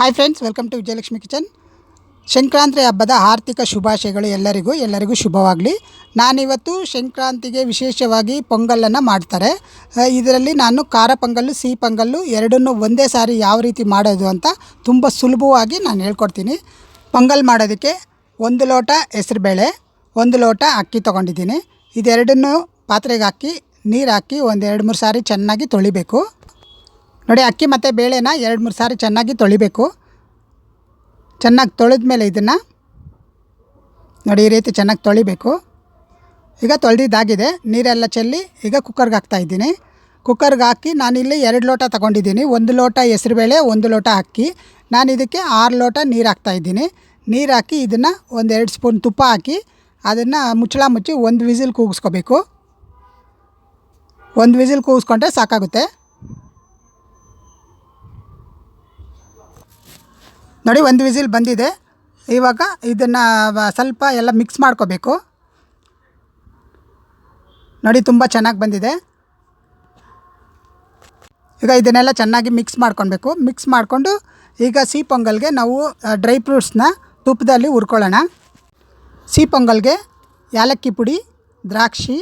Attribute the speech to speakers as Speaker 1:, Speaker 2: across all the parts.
Speaker 1: Hi friends welcome to Vijayalakshmi kitchen Sankranti ಹಬ್ಬದ ಆರ್ಥಿಕ ಶುಭಾಶಯಗಳು ಎಲ್ಲರಿಗೂ ಎಲ್ಲರಿಗೂ ಶುಭವಾಗಲಿ. ನಾನಿವತ್ತು ಸಂಕ್ರಾಂತಿಗೆ ವಿಶೇಷವಾಗಿ ಪೊಂಗಲನ್ನು ಮಾಡ್ತಾರೆ. ಇದರಲ್ಲಿ ನಾನು ಖಾರ ಪೊಂಗಲ್ಲು, ಸಿಹಿ ಪೊಂಗಲ್ಲು ಎರಡನ್ನೂ ಒಂದೇ ಸಾರಿ ಯಾವ ರೀತಿ ಮಾಡೋದು ಅಂತ ತುಂಬ ಸುಲಭವಾಗಿ ನಾನು ಹೇಳ್ಕೊಡ್ತೀನಿ. ಪೊಂಗಲ್ ಮಾಡೋದಕ್ಕೆ ಒಂದು ಲೋಟ ಹೆಸರುಬೇಳೆ, ಒಂದು ಲೋಟ ಅಕ್ಕಿ ತೊಗೊಂಡಿದ್ದೀನಿ. ಇದೆರಡನ್ನೂ ಪಾತ್ರೆಗೆ ಹಾಕಿ, ನೀರು ಹಾಕಿ ಒಂದು ಎರಡು ಮೂರು ಸಾರಿ ಚೆನ್ನಾಗಿ ತೊಳಿಬೇಕು. ನೋಡಿ, ಅಕ್ಕಿ ಮತ್ತು ಬೇಳೆನ ಎರಡು ಮೂರು ಸಾರಿ ಚೆನ್ನಾಗಿ ತೊಳಿಬೇಕು. ಚೆನ್ನಾಗಿ ತೊಳೆದ ಮೇಲೆ ಇದನ್ನು ನೋಡಿ ಈ ರೀತಿ ಚೆನ್ನಾಗಿ ತೊಳಿಬೇಕು. ಈಗ ತೊಳೆದಿದ್ದಾಗಿದೆ. ನೀರೆಲ್ಲ ಚೆಲ್ಲಿ ಈಗ ಕುಕ್ಕರ್ಗೆ ಹಾಕ್ತಾಯಿದ್ದೀನಿ ಕುಕ್ಕರ್ಗೆ ಹಾಕಿ ನಾನಿಲ್ಲಿ ಎರಡು ಲೋಟ ತೊಗೊಂಡಿದ್ದೀನಿ. ಒಂದು ಲೋಟ ಹೆಸರುಬೇಳೆ ಒಂದು ಲೋಟ ಅಕ್ಕಿ. ನಾನು ಇದಕ್ಕೆ ಆರು ಲೋಟ ನೀರು ಹಾಕ್ತಾಯಿದ್ದೀನಿ ನೀರು ಹಾಕಿ ಇದನ್ನು ಒಂದು ಎರಡು ಸ್ಪೂನ್ ತುಪ್ಪ ಹಾಕಿ ಅದನ್ನು ಮುಚ್ಚಳ ಮುಚ್ಚಿ ಒಂದು ವಿಸಿಲ್ ಕೂಗಿಸ್ಕೋಬೇಕು. ಒಂದು ವಿಸಿಲ್ ಕೂಗಿಸ್ಕೊಂಡ್ರೆ ಸಾಕಾಗುತ್ತೆ. ನೋಡಿ ಒಂದು ವಿಸಿಲ್ ಬಂದಿದೆ. ಇವಾಗ ಇದನ್ನು ಸ್ವಲ್ಪ ಎಲ್ಲ ಮಿಕ್ಸ್ ಮಾಡ್ಕೋಬೇಕು. ನೋಡಿ ತುಂಬ ಚೆನ್ನಾಗಿ ಬಂದಿದೆ. ಈಗ ಇದನ್ನೆಲ್ಲ ಚೆನ್ನಾಗಿ ಮಿಕ್ಸ್ ಮಾಡ್ಕೊಳ್ಬೇಕು. ಮಿಕ್ಸ್ ಮಾಡಿಕೊಂಡು ಈಗ ಸಿಹಿ ಪೊಂಗಲ್ಗೆ ನಾವು ಡ್ರೈ ಫ್ರೂಟ್ಸ್ನ ತುಪ್ಪದಲ್ಲಿ ಹುರ್ಕೊಳ್ಳೋಣ. ಸಿಹಿ ಪೊಂಗಲ್ಗೆ ಏಲಕ್ಕಿ ಪುಡಿ, ದ್ರಾಕ್ಷಿ,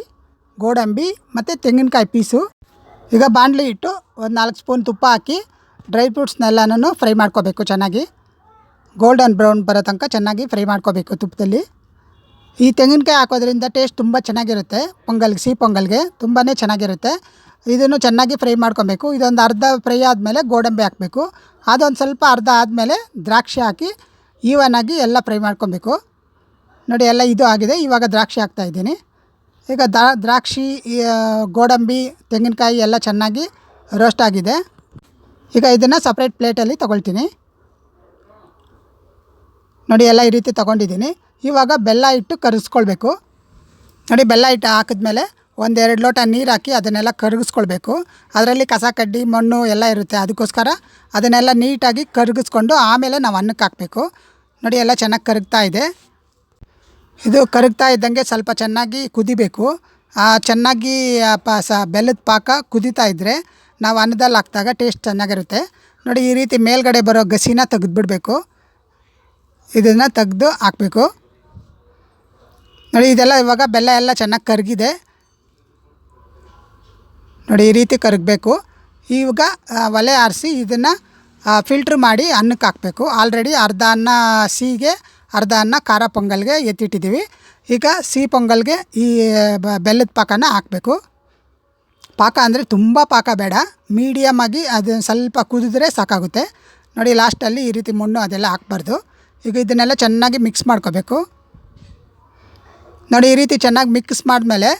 Speaker 1: ಗೋಡಂಬಿ ಮತ್ತು ತೆಂಗಿನಕಾಯಿ ಪೀಸು. ಈಗ ಬಾಣಲಿ ಇಟ್ಟು ಒಂದು ನಾಲ್ಕು ಸ್ಪೂನ್ ತುಪ್ಪ ಹಾಕಿ ಡ್ರೈ ಫ್ರೂಟ್ಸ್ನೆಲ್ಲನೂ ಫ್ರೈ ಮಾಡ್ಕೋಬೇಕು ಚೆನ್ನಾಗಿ. ಗೋಲ್ಡನ್ ಬ್ರೌನ್ ಬರೋ ತನಕ ಚೆನ್ನಾಗಿ ಫ್ರೈ ಮಾಡ್ಕೋಬೇಕು ತುಪ್ಪದಲ್ಲಿ. ಈ ತೆಂಗಿನಕಾಯಿ ಹಾಕೋದ್ರಿಂದ ಟೇಸ್ಟ್ ತುಂಬ ಚೆನ್ನಾಗಿರುತ್ತೆ. ಪೊಂಗಲ್ಗೆ, ಸಿಹಿ ಪೊಂಗಲ್ಗೆ ತುಂಬಾ ಚೆನ್ನಾಗಿರುತ್ತೆ. ಇದನ್ನು ಚೆನ್ನಾಗಿ ಫ್ರೈ ಮಾಡ್ಕೊಬೇಕು. ಇದೊಂದು ಅರ್ಧ ಫ್ರೈ ಆದಮೇಲೆ ಗೋಡಂಬಿ ಹಾಕಬೇಕು. ಅದೊಂದು ಸ್ವಲ್ಪ ಅರ್ಧ ಆದಮೇಲೆ ದ್ರಾಕ್ಷಿ ಹಾಕಿ ಈವನಾಗಿ ಎಲ್ಲ ಫ್ರೈ ಮಾಡ್ಕೊಬೇಕು. ನೋಡಿ, ಎಲ್ಲ ಇದು ಆಗಿದೆ. ಇವಾಗ ದ್ರಾಕ್ಷಿ ಹಾಕ್ತಾಯಿದ್ದೀನಿ ಈಗ ದ್ರಾಕ್ಷಿ ಗೋಡಂಬಿ, ತೆಂಗಿನಕಾಯಿ ಎಲ್ಲ ಚೆನ್ನಾಗಿ ರೋಸ್ಟ್ ಆಗಿದೆ. ಈಗ ಇದನ್ನು ಸಪ್ರೇಟ್ ಪ್ಲೇಟಲ್ಲಿ ತೊಗೊಳ್ತೀನಿ. ನೋಡಿ ಎಲ್ಲ ಈ ರೀತಿ ತೊಗೊಂಡಿದ್ದೀನಿ. ಇವಾಗ ಬೆಲ್ಲ ಇಟ್ಟು ಕರಗಿಸ್ಕೊಳ್ಬೇಕು ನೋಡಿ ಬೆಲ್ಲ ಇಟ್ಟು ಹಾಕಿದ್ಮೇಲೆ ಒಂದೆರಡು ಲೋಟ ನೀರು ಹಾಕಿ ಅದನ್ನೆಲ್ಲ ಕರಗಿಸ್ಕೊಳ್ಬೇಕು. ಅದರಲ್ಲಿ ಕಸ ಕಡ್ಡಿ, ಮಣ್ಣು ಎಲ್ಲ ಇರುತ್ತೆ. ಅದಕ್ಕೋಸ್ಕರ ಅದನ್ನೆಲ್ಲ ನೀಟಾಗಿ ಕರಗಿಸ್ಕೊಂಡು ಆಮೇಲೆ ನಾವು ಅನ್ನಕ್ಕೆ ಹಾಕಬೇಕು. ನೋಡಿ ಎಲ್ಲ ಚೆನ್ನಾಗಿ ಕರಗ್ತಾ ಇದೆ. ಇದು ಕರಗ್ತಾ ಇದ್ದಂಗೆ ಸ್ವಲ್ಪ ಚೆನ್ನಾಗಿ ಕುದಿಬೇಕು. ಚೆನ್ನಾಗಿ ಪ, ಸ, ಬೆಲ್ಲದ ಪಾಕ ಕುದೀತಾ ಇದ್ದರೆ ನಾವು ಅನ್ನದಲ್ಲಿ ಹಾಕಿದಾಗ ಟೇಸ್ಟ್ ಚೆನ್ನಾಗಿರುತ್ತೆ. ನೋಡಿ ಈ ರೀತಿ ಮೇಲ್ಗಡೆ ಬರೋ ಗಸಿನ ತೆಗೆದ್ಬಿಡ್ಬೇಕು. ಇದನ್ನು ತೆಗೆದು ಹಾಕಬೇಕು. ನೋಡಿ, ಇದೆಲ್ಲ ಇವಾಗ ಬೆಲ್ಲ ಎಲ್ಲ ಚೆನ್ನಾಗಿ ಕರಗಿದೆ. ನೋಡಿ, ಈ ರೀತಿ ಕರಗಬೇಕು. ಈಗ ಒಲೆ ಆರಿಸಿ ಇದನ್ನು ಫಿಲ್ಟ್ರ್ ಮಾಡಿ ಅನ್ನಕ್ಕೆ ಹಾಕಬೇಕು. ಆಲ್ರೆಡಿ ಅರ್ಧ ಅನ್ನ ಸಿಹಿಗೆ, ಅರ್ಧ ಅನ್ನ ಖಾರ ಪೊಂಗಲ್ಗೆ ಎತ್ತಿಟ್ಟಿದ್ದೀವಿ. ಈಗ ಸಿಹಿ ಪೊಂಗಲ್ಗೆ ಈ ಬೆಲ್ಲದ ಪಾಕನ ಹಾಕಬೇಕು. ಪಾಕ ಅಂದರೆ ತುಂಬ ಪಾಕ ಬೇಡ. ಮೀಡಿಯಮ್ ಆಗಿ ಅದು ಸ್ವಲ್ಪ ಕುದಿದ್ರೆ ಸಾಕಾಗುತ್ತೆ. ನೋಡಿ ಲಾಸ್ಟಲ್ಲಿ ಈ ರೀತಿ ಮಣ್ಣು ಅದೆಲ್ಲ ಹಾಕ್ಬಾರ್ದು. ಈಗ ಇದನ್ನೆಲ್ಲ ಚೆನ್ನಾಗಿ ಮಿಕ್ಸ್ ಮಾಡ್ಕೋಬೇಕು. ನೋಡಿ, ಈ ರೀತಿ ಚೆನ್ನಾಗಿ ಮಿಕ್ಸ್ ಮಾಡಿದ್ಮೇಲೆ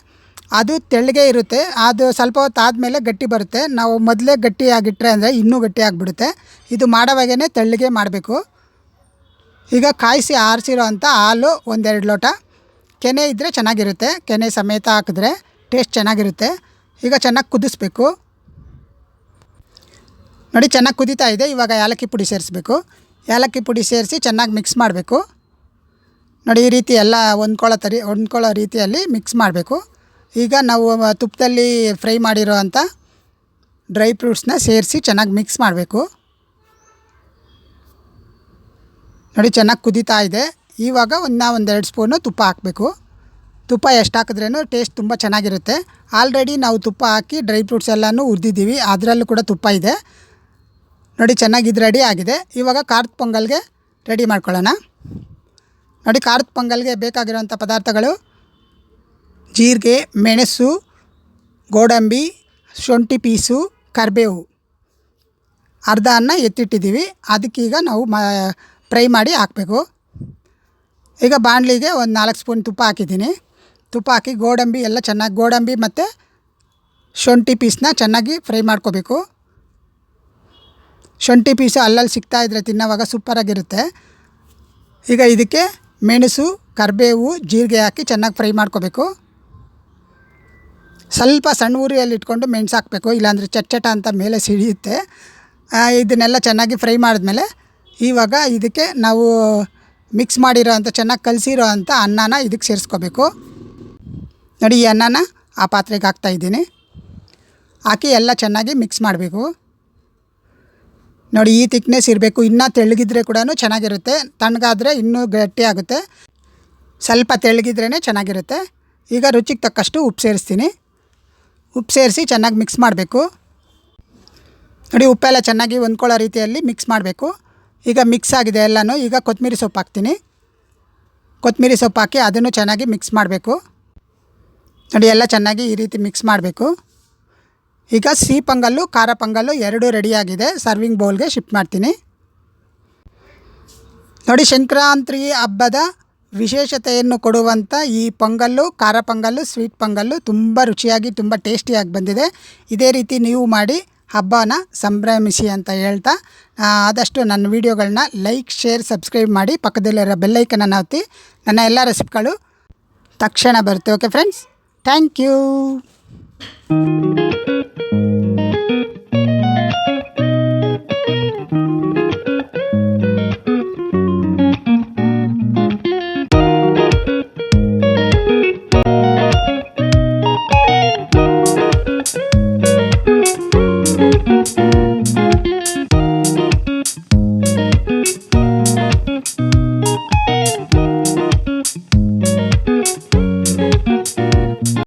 Speaker 1: ಅದು ತೆಳ್ಳಗೆ ಇರುತ್ತೆ. ಅದು ಸ್ವಲ್ಪ ಹೊತ್ತು ಆದಮೇಲೆ ಗಟ್ಟಿ ಬರುತ್ತೆ. ನಾವು ಮೊದಲೇ ಗಟ್ಟಿಯಾಗಿಟ್ಟರೆ ಅಂದರೆ ಇನ್ನೂ ಗಟ್ಟಿಯಾಗಿಬಿಡುತ್ತೆ ಇದು ಮಾಡೋವಾಗೇ ತೆಳ್ಳಗೆ ಮಾಡಬೇಕು. ಈಗ ಕಾಯಿಸಿ ಆರಿಸಿರೋ ಅಂಥ ಹಾಲು ಒಂದೆರಡು ಲೋಟ. ಕೆನೆ ಇದ್ದರೆ ಚೆನ್ನಾಗಿರುತ್ತೆ. ಕೆನೆ ಸಮೇತ ಹಾಕಿದ್ರೆ ಟೇಸ್ಟ್ ಚೆನ್ನಾಗಿರುತ್ತೆ. ಈಗ ಚೆನ್ನಾಗಿ ಕುದಿಸ್ಬೇಕು. ನೋಡಿ, ಚೆನ್ನಾಗಿ ಕುದೀತಾ ಇದೆ. ಇವಾಗ ಏಲಕ್ಕಿ ಪುಡಿ ಸೇರಿಸ್ಬೇಕು. ಏಲಕ್ಕಿ ಪುಡಿ ಸೇರಿಸಿ ಚೆನ್ನಾಗಿ ಮಿಕ್ಸ್ ಮಾಡಬೇಕು. ನೋಡಿ, ಈ ರೀತಿ ಎಲ್ಲ ಹೊಂದ್ಕೊಳ್ಳೋ ತರಿ, ಹೊಂದ್ಕೊಳ್ಳೋ ರೀತಿಯಲ್ಲಿ ಮಿಕ್ಸ್ ಮಾಡಬೇಕು. ಈಗ ನಾವು ತುಪ್ಪದಲ್ಲಿ ಫ್ರೈ ಮಾಡಿರೋ ಅಂಥ ಡ್ರೈ ಫ್ರೂಟ್ಸ್ನ ಸೇರಿಸಿ ಚೆನ್ನಾಗಿ ಮಿಕ್ಸ್ ಮಾಡಬೇಕು. ನೋಡಿ, ಚೆನ್ನಾಗಿ ಕುದೀತಾ ಇದೆ. ಇವಾಗ ಒಂದು ಒಂದೆರಡು ಸ್ಪೂನು ತುಪ್ಪ ಹಾಕಬೇಕು. ತುಪ್ಪ ಎಷ್ಟು ಹಾಕಿದ್ರೂ ಟೇಸ್ಟ್ ತುಂಬ ಚೆನ್ನಾಗಿರುತ್ತೆ. ಆಲ್ರೆಡಿ ನಾವು ತುಪ್ಪ ಹಾಕಿ ಡ್ರೈ ಫ್ರೂಟ್ಸ್ ಎಲ್ಲನೂ ಉರಿದಿದ್ದೀವಿ ಅದರಲ್ಲೂ ಕೂಡ ತುಪ್ಪ ಇದೆ. ನೋಡಿ ಚೆನ್ನಾಗಿ ಇದು ರೆಡಿ ಆಗಿದೆ. ಇವಾಗ ಖಾರದ ಪೊಂಗಲ್ಗೆ ರೆಡಿ ಮಾಡ್ಕೊಳ್ಳೋಣ. ನೋಡಿ, ಖಾರದ ಪೊಂಗಲ್ಗೆ ಬೇಕಾಗಿರುವಂಥ ಪದಾರ್ಥಗಳು ಜೀರಿಗೆ, ಮೆಣಸು, ಗೋಡಂಬಿ, ಶುಂಠಿ ಪೀಸು, ಕರಿಬೇವು. ಅರ್ಧ ಅನ್ನ ಎತ್ತಿಟ್ಟಿದ್ದೀವಿ. ಅದಕ್ಕೀಗ ನಾವು ಮ, ಫ್ರೈ ಮಾಡಿ ಹಾಕಬೇಕು. ಈಗ ಬಾಣಲಿಗೆ ಒಂದು ನಾಲ್ಕು ಸ್ಪೂನ್ ತುಪ್ಪ ಹಾಕಿದ್ದೀನಿ. ತುಪ್ಪ ಹಾಕಿ ಗೋಡಂಬಿ ಎಲ್ಲ ಚೆನ್ನಾಗಿ, ಗೋಡಂಬಿ ಮತ್ತು ಶುಂಠಿ ಪೀಸ್ನ ಚೆನ್ನಾಗಿ ಫ್ರೈ ಮಾಡ್ಕೋಬೇಕು. ಶುಂಠಿ ಪೀಸು ಅಲ್ಲಲ್ಲಿ ಸಿಗ್ತಾ ಇದ್ರೆ ತಿನ್ನೋವಾಗ ಸೂಪರಾಗಿರುತ್ತೆ ಈಗ ಇದಕ್ಕೆ ಮೆಣಸು, ಕರಿಬೇವು, ಜೀರಿಗೆ ಹಾಕಿ ಚೆನ್ನಾಗಿ ಫ್ರೈ ಮಾಡ್ಕೋಬೇಕು. ಸ್ವಲ್ಪ ಸಣ್ಣ ಊರಿಯಲ್ಲಿ ಇಟ್ಕೊಂಡು ಮೆಣಸು ಹಾಕಬೇಕು, ಇಲ್ಲಾಂದರೆ ಚಟ್ಚಟ ಅಂತ ಮೇಲೆ ಸಿಡಿಯುತ್ತೆ ಇದನ್ನೆಲ್ಲ ಚೆನ್ನಾಗಿ ಫ್ರೈ ಮಾಡಿದ್ಮೇಲೆ ಇವಾಗ ಇದಕ್ಕೆ ನಾವು ಮಿಕ್ಸ್ ಮಾಡಿರೋ ಅಂಥ ಚೆನ್ನಾಗಿ ಕಲಸಿರೋ ಅಂಥ ಅನ್ನನ ಇದಕ್ಕೆ ಸೇರಿಸ್ಕೋಬೇಕು. ನೋಡಿ ಈ ಅನ್ನನ ಆ ಪಾತ್ರೆಗೆ ಹಾಕ್ತಾ ಇದ್ದೀನಿ. ಹಾಕಿ ಎಲ್ಲ ಚೆನ್ನಾಗಿ ಮಿಕ್ಸ್ ಮಾಡಬೇಕು. ನೋಡಿ, ಈ ತಿಕ್ನೆಸ್ ಇರಬೇಕು. ಇನ್ನೂ ತೆಳ್ಳಗಿದ್ರೆ ಕೂಡ ಚೆನ್ನಾಗಿರುತ್ತೆ. ತಣ್ಣಗಾದರೆ ಇನ್ನೂ ಗಟ್ಟಿಯಾಗುತ್ತೆ ಸ್ವಲ್ಪ ತೆಳ್ಳಗಿದ್ರೇ ಚೆನ್ನಾಗಿರುತ್ತೆ. ಈಗ ರುಚಿಗೆ ತಕ್ಕಷ್ಟು ಉಪ್ಪು ಸೇರಿಸ್ತೀನಿ. ಉಪ್ಪು ಸೇರಿಸಿ ಚೆನ್ನಾಗಿ ಮಿಕ್ಸ್ ಮಾಡಬೇಕು. ನೋಡಿ, ಉಪ್ಪೆಲ್ಲ ಚೆನ್ನಾಗಿ ಹೊಂದ್ಕೊಳ್ಳೋ ರೀತಿಯಲ್ಲಿ ಮಿಕ್ಸ್ ಮಾಡಬೇಕು. ಈಗ ಮಿಕ್ಸ್ ಆಗಿದೆ ಎಲ್ಲನೂ. ಈಗ ಕೊತ್ತಂಬರಿ ಸೊಪ್ಪು ಹಾಕ್ತೀನಿ. ಕೊತ್ತಂಬರಿ ಸೊಪ್ಪು ಹಾಕಿ ಅದನ್ನು ಚೆನ್ನಾಗಿ ಮಿಕ್ಸ್ ಮಾಡಬೇಕು. ನೋಡಿ, ಎಲ್ಲ ಚೆನ್ನಾಗಿ ಈ ರೀತಿ ಮಿಕ್ಸ್ ಮಾಡಬೇಕು. ಈಗ ಸಿಹಿ ಪೊಂಗಲ್ಲು, ಖಾರ ಪೊಂಗಲ್ಲು ಎರಡೂ ರೆಡಿಯಾಗಿದೆ. ಸರ್ವಿಂಗ್ ಬೌಲ್ಗೆ ಶಿಫ್ಟ್ ಮಾಡ್ತೀನಿ. ನೋಡಿ, ಸಂಕ್ರಾಂತಿ ಹಬ್ಬದ ವಿಶೇಷತೆಯನ್ನು ಕೊಡುವಂಥ ಈ ಪೊಂಗಲ್ಲು, ಖಾರ ಪೊಂಗಲ್ಲು, ಸ್ವೀಟ್ ಪೊಂಗಲ್ಲು ತುಂಬ ರುಚಿಯಾಗಿ, ತುಂಬ ಟೇಸ್ಟಿಯಾಗಿ ಬಂದಿದೆ. ಇದೇ ರೀತಿ ನೀವು ಮಾಡಿ ಹಬ್ಬನ ಸಂಭ್ರಮಿಸಿ ಅಂತ ಹೇಳ್ತಾ ಆದಷ್ಟು ನನ್ನ ವೀಡಿಯೋಗಳನ್ನ ಲೈಕ್, ಶೇರ್, ಸಬ್ಸ್ಕ್ರೈಬ್ ಮಾಡಿ ಪಕ್ಕದಲ್ಲಿರೋ ಬೆಲ್ಲೈಕನನ್ನು ಒತ್ತಿ. ನನ್ನ ಎಲ್ಲ ರೆಸಿಪಿಗಳು ತಕ್ಷಣ ಬರುತ್ತೆ. Okay, friends. Thank you.